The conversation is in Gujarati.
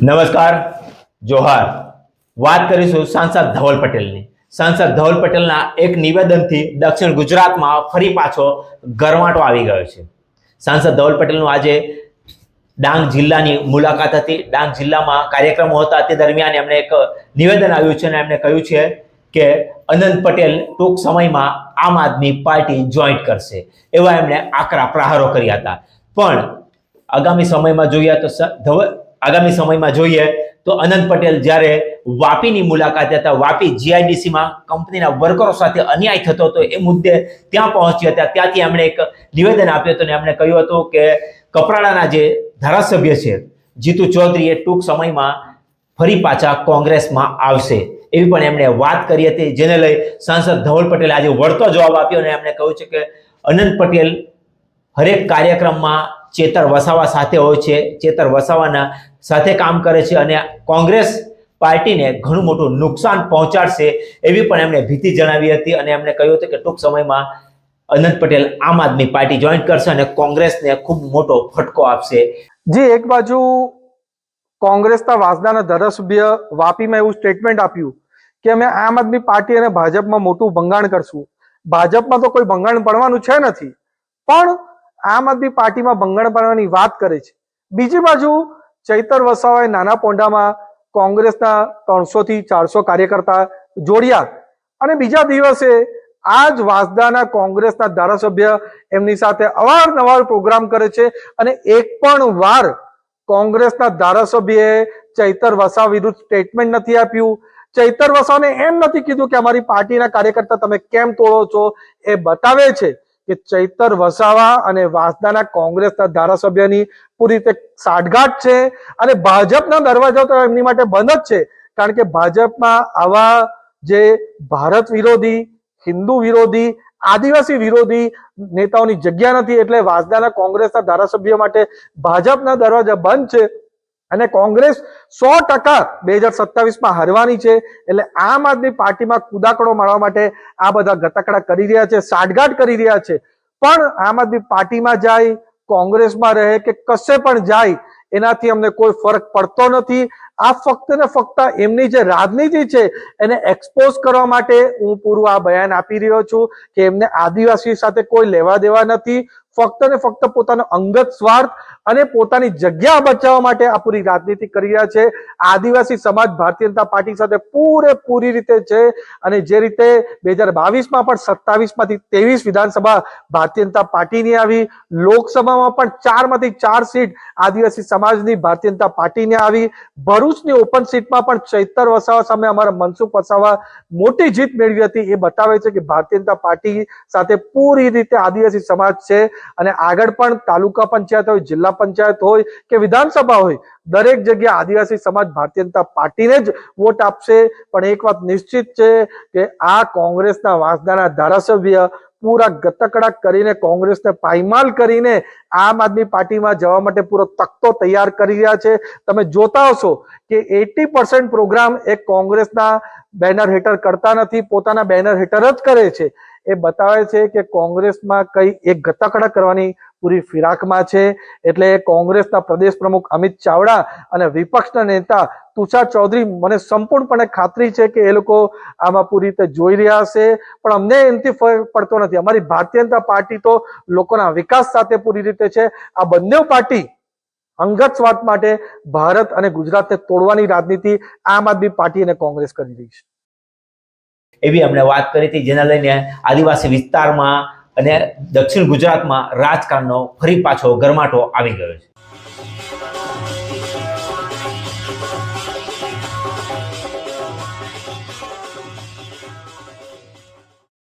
નમસ્કાર, જોહાર. વાત કરીશું સાંસદ ધવલ પટેલની. સાંસદ ધવલ પટેલના એક નિવેદનથી દક્ષિણ ગુજરાતમાં ફરી પાછો ગરમાટો આવી ગયો છે. સાંસદ ધવલ પટેલનું આજે ડાંગ જિલ્લાની મુલાકાત હતી. ડાંગ જિલ્લામાં કાર્યક્રમો હતા. તે દરમિયાન એમણે એક નિવેદન આવ્યું છે અને એમણે કહ્યું છે કે અનંત પટેલ ટૂંક સમયમાં આમ આદમી પાર્ટી જોઈન્ટ કરશે. એવા એમણે આકરા પ્રહારો કર્યા હતા. પણ આગામી સમયમાં જોઈએ તો ધવલ આગામી સમયમાં જોઈએ તો અનંત પટેલ જ્યારે વાપીની મુલાકાતે હતા, વાપી જીઆઈડીસીમાં કંપનીના વર્કરો સાથે અન્યાય થતો હતો, એ મુદ્દે ત્યાં પહોંચ્યા હતા. ત્યાંથી એમણે એક નિવેદન આપ્યું હતું અને એમણે કહ્યું હતું કે કપરાડાના જે ધારાસભ્ય છે, જીતુ ચૌધરી એ ટૂંક સમયમાં ફરી પાછા કોંગ્રેસમાં આવશે. એવી પણ એમણે વાત કરી હતી, જેને લઈ સાંસદ ધવલ પટેલે આજે વળતો જવાબ આપ્યો અને એમણે કહ્યું છે કે અનંત પટેલ હરેક કાર્યક્રમમાં ચેતર વસાવા સાથે હોય છે. ચેતર વસાવાના સાથે કામ કરે છે અને કોંગ્રેસ પાર્ટીને ઘણું મોટું નુકસાન પહોંચાડશે એવી પણ એમણે ભીતિ જણાવી હતી અને એમણે કહ્યું હતું કે ટૂંક સમયમાં અનંત પટેલ આમ આદમી પાર્ટી જોઈન કરશે અને કોંગ્રેસને ખૂબ મોટો ફટકો આપશે. જે, એક બાજુ કોંગ્રેસના વાસદાના ધારાસભ્ય વાપીમાં એવું સ્ટેટમેન્ટ આપ્યું કે અમે આમ આદમી પાર્ટી અને ભાજપમાં મોટું ભંગાણ કરશું. ભાજપમાં તો કોઈ ભંગાણ પડવાનું છે નથી, પણ આમ આદમી પાર્ટીમાં ભંગાણ પડવાની વાત કરે છે. બીજી બાજુ ચૈતર વસાવાએ નાના પોંડામાં કોંગ્રેસના ત્રણસો થી ચારસો કાર્યકર્તા જોડ્યા. અને બીજા દિવસે આ જ વાસદાના કોંગ્રેસના ધારાસભ્ય એમની સાથે અવારનવાર પ્રોગ્રામ કરે છે અને એક પણ વાર કોંગ્રેસના ધારાસભ્યએ ચૈતર વસા વિરુદ્ધ સ્ટેટમેન્ટ નથી આપ્યું. ચૈતર વસાને એમ નથી કીધું કે અમારી પાર્ટીના કાર્યકર્તા તમે કેમ તોડો છો એ બતાવે છે. કે ચૈતર વસાવા અને વાસદાના કોંગ્રેસના ધારાસભ્યની પૂરી રીતે સાઠગાંઠ છે અને ભાજપના દરવાજા તો એમની માટે બંધ જ છે. કારણ કે ભાજપમાં આવા જે ભારત વિરોધી, હિન્દુ વિરોધી, આદિવાસી વિરોધી નેતાઓની જગ્યા નથી એટલે વાસદાના કોંગ્રેસના ધારાસભ્યો માટે ભાજપના દરવાજા બંધ છે. અને કોંગ્રેસ સો ટકા બે હજાર સત્તાવીસમાં હારવાની છે. એટલે આમ આદમી પાર્ટીમાં કુદાકડો મારવા માટે આ બધા ગતકડા કરી રહ્યા છે, સાઠગાંઠ કરી રહ્યા છે. પણ આમ આદમી પાર્ટીમાં જાય, કોંગ્રેસમાં રહે કે કશે પણ જાય, એનાથી અમને કોઈ ફરક પડતો નથી. આ ફક્ત ને ફક્ત એમની જે રાજનીતિ છે, એને એક્સપોઝ કરવા માટે હું પૂરું આ બયાન આપી રહ્યો છું કે એમને આદિવાસી સાથે કોઈ લેવા દેવા નથી. ફક્ત ને ફક્ત પોતાનો અંગત સ્વાર્થ અને પોતાની જગ્યા બચાવવા માટે આ પૂરી રાજનીતિ કરી રહ્યા છે. આદિવાસી સમાજ ભારતીય જનતા પાર્ટી સાથે પૂરેપૂરી રીતે છે અને જે રીતે બે હજાર બાવીસમાં પણ સત્તાવીસમાંથી ત્રેવીસ વિધાનસભા ભારતીય જનતા પાર્ટીની આવી, લોકસભામાં પણ ચારમાંથી ચાર સીટ આદિવાસી સમાજની ભારતીય જનતા પાર્ટીને આવી, ભરૂચની ઓપન સીટમાં પણ ચૈતર વસાવા સામે અમારા મનસુખ વસાવા મોટી જીત મેળવી હતી. એ બતાવે છે કે ભારતીય જનતા પાર્ટી સાથે પૂરી રીતે આદિવાસી સમાજ છે. અને આગળ પણ તાલુકા પંચાયત હોય, જિલ્લા પંચાયત હોય કે વિધાનસભા હોય, દરેક જગ્યાએ આદિવાસી સમાજ ભારતીય જનતા પાર્ટીને જ વોટ આપશે. પણ એક વાત નિશ્ચિત છે કે આ કોંગ્રેસના વાંસદાના ધારાસભ્ય પૂરા ગતકડા કરીને કોંગ્રેસને પાયમાલ કરીને આમ આદમી પાર્ટીમાં જવા માટે પૂરો તકતો તૈયાર કરી રહ્યા છે. તમે જોતા હશો કે એટી પર્સન્ટ પ્રોગ્રામ એ કોંગ્રેસના બેનર હેઠળ કરતા નથી, પોતાના બેનર હેઠળ જ કરે છે. એ બતાવે છે કે કોંગ્રેસમાં કઈ એક ગતકડા કરવાની પૂરી ફિરાકમાં છે. એટલે કોંગ્રેસના પ્રદેશ પ્રમુખ અમિત ચાવડા અને વિપક્ષના નેતા તુષાર ચૌધરી મને સંપૂર્ણપણે ખાતરી છે કે એ લોકો આમાં પૂરી રીતે જોઈ રહ્યા હશે. પણ અમને એનાથી ફરક પડતો નથી. અમારી ભારતીય જનતા પાર્ટી તો લોકોના વિકાસ સાથે પૂરી રીતે છે. આ બંને પાર્ટી અંગત સ્વાર્થ માટે ભારત અને ગુજરાતને તોડવાની રાજનીતિ આમ આદમી પાર્ટી અને કોંગ્રેસ કરી રહી છે. એવી અમને વાત કરી હતી, જેના લઈને આદિવાસી વિસ્તારમાં અને દક્ષિણ ગુજરાતમાં રાજકારણનો ફરી પાછો ગરમાટો આવી ગયો છે.